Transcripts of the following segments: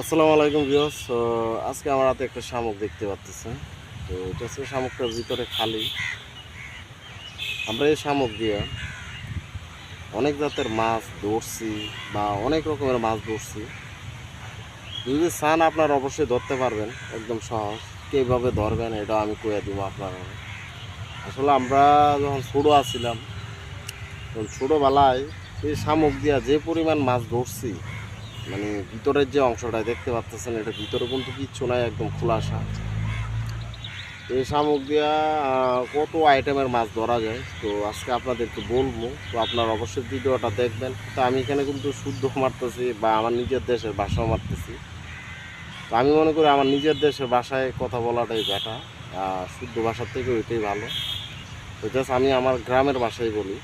আসসালামু আলাইকুম ভিউস আজকে আমার হাতে একটা শামুক দেখতে পাচ্ছেন তো এটা হচ্ছে শামুকটার ভিতরে খালি। আমরা এই শামুক দিয়ে অনেক জাতের মাছ ধরছি বা অনেক রকমের মাছ ধরছি। যদি চান আপনার অবশ্যই ধরতে পারবেন, একদম সহজ। কীভাবে ধরবেন এটা আমি কয়ে দিব আপনার। আসলে আমরা যখন ছোটো আছিলাম, তখন ছোটোবেলায় এই শামুক দিয়া যে পরিমাণ মাছ ধরছি মানে ভিতরের যে অংশটা দেখতে পাচ্ছেন এটা ভিতরে কিন্তু কিচ্ছু নাই, একদম খোলাসা এই শামুক দিয়া কত আইটেমের মাছ ধরা যায়, তো আজকে আপনাদেরকে বলব, তো আপনারা অবশ্যই ভিডিওটা দেখবেন। তো আমি এখানে কিন্তু শুদ্ধ মারতেছি বা আমার নিজের দেশের ভাষাও মারতেছি। তো আমি মনে করি আমার নিজের দেশের ভাষায় কথা বলাটাই বেটার শুদ্ধ ভাষার থেকে ওইটাই ভালো। তো জাস্ট আমি আমার গ্রামের ভাষায় বলি।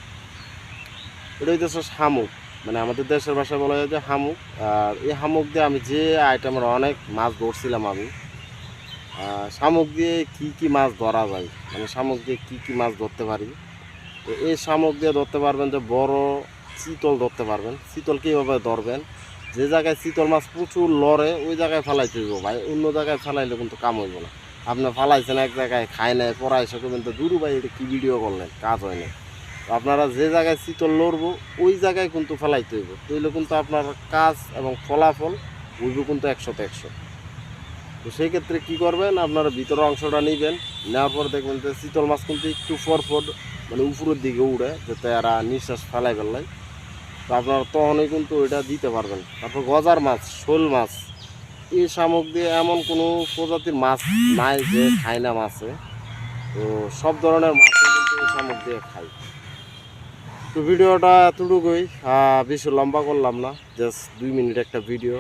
এটা হইতেছে শামুক। মানে আমাদের দেশের ভাষায় বলা যায় যে হামুক। আর এই হামুক দিয়ে আমি যে আইটেমের অনেক মাছ ধরছিলাম আমি শামুক দিয়ে কি কি মাছ ধরা যায়? মানে শামুক দিয়ে কি কি মাছ ধরতে পারি? তো এই শামুক দিয়ে ধরতে পারবেন যে বড় চিতল ধরতে পারবেন। চিতল কীভাবে ধরবেন? যে জায়গায় চিতল মাছ প্রচুর লড়ে, ওই জায়গায় ফেলাইতে হইব ভাই। অন্য জায়গায় ফেলাইলে কিন্তু কাম হইব না। আপনি ফালাইছেন এক জায়গায়, খায় নাই পড়াইছে কিন্তু দূর ভাই এটা কী ভিডিও করলেন? কাজ হয় না আপনারা যে জায়গায় চিতল লড়বো, ওই জায়গায় কিন্তু ফেলাইতে হইব। তাইলে কিন্তু আপনার কাজ এবং ফলাফল হইব কিন্তু একশোতে একশো। তো সেই ক্ষেত্রে কী করবেন, আপনারা ভিতরের অংশটা নেবেন, নেওয়ার পর দেখবেন যে চিতল মাছ কিন্তু একটু ফরফর মানে উপরের দিকে উড়ে, যাতে এরা নিঃশ্বাস ফেলাই ফেলাই। তো আপনারা তখনই কিন্তু ওইটা দিতে পারবেন। তারপর গজার মাছ, শোল মাছ, এই শামুক দিয়ে এমন কোনো প্রজাতির মাছ নাই যে খায় না মাছে। তো সব ধরনের মাছ কিন্তু এই শামুক দিয়ে খায়। তো ভিডিওটা এতটুকুই বেশি লম্বা করলাম না জাস্ট দুই মিনিট একটা ভিডিও